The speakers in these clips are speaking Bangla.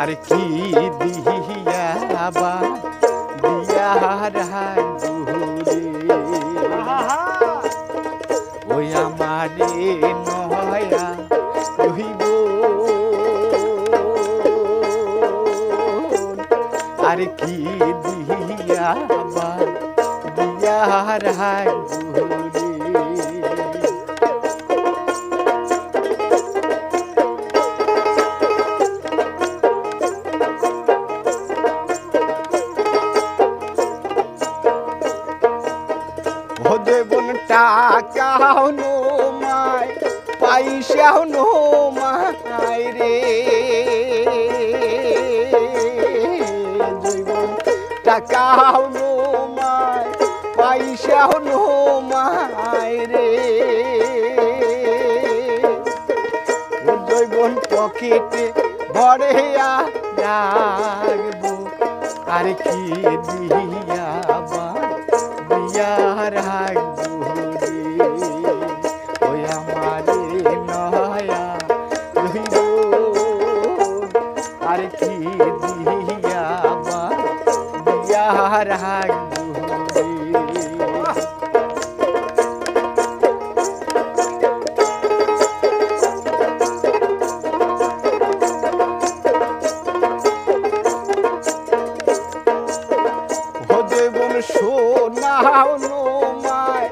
আর কি দিহিয়াবা দিয়ার হাগুরে ওই আমারে নয়া রহিব। আর কি দিহিয়াবা দিয়ার হাগুরে ভজবন টাকাও নো মায় পয়সাও নো মায় রে। টাকাও নো মায় পয়সাও নো মায় রে। জৈবন পকেটে ভরে আর কি দিয়াবা আর কি দিয়াবা দিয়ার হাগুরে হদেবন সোনাও নো মায়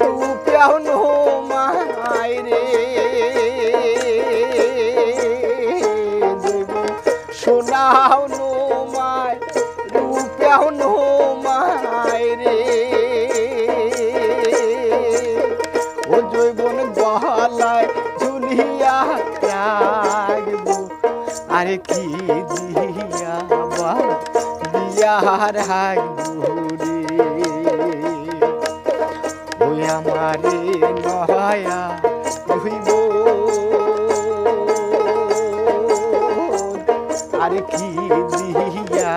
রূপাও নো রূপাও নো মায় রে। ও জৈবন গলায় ঝুলিয়া রাখব আরে কি রহিব। আরে কি দিয়া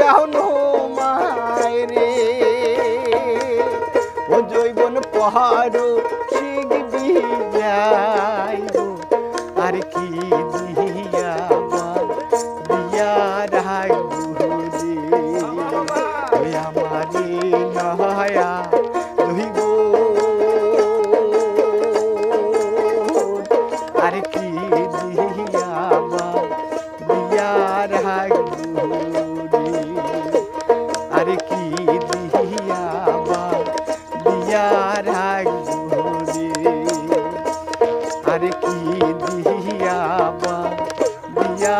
মুহুরাও নো রে। ও জৈবন পাহাড় শিখবি যাইব। আর কি দিয়া দিয়া রাগুরে बिया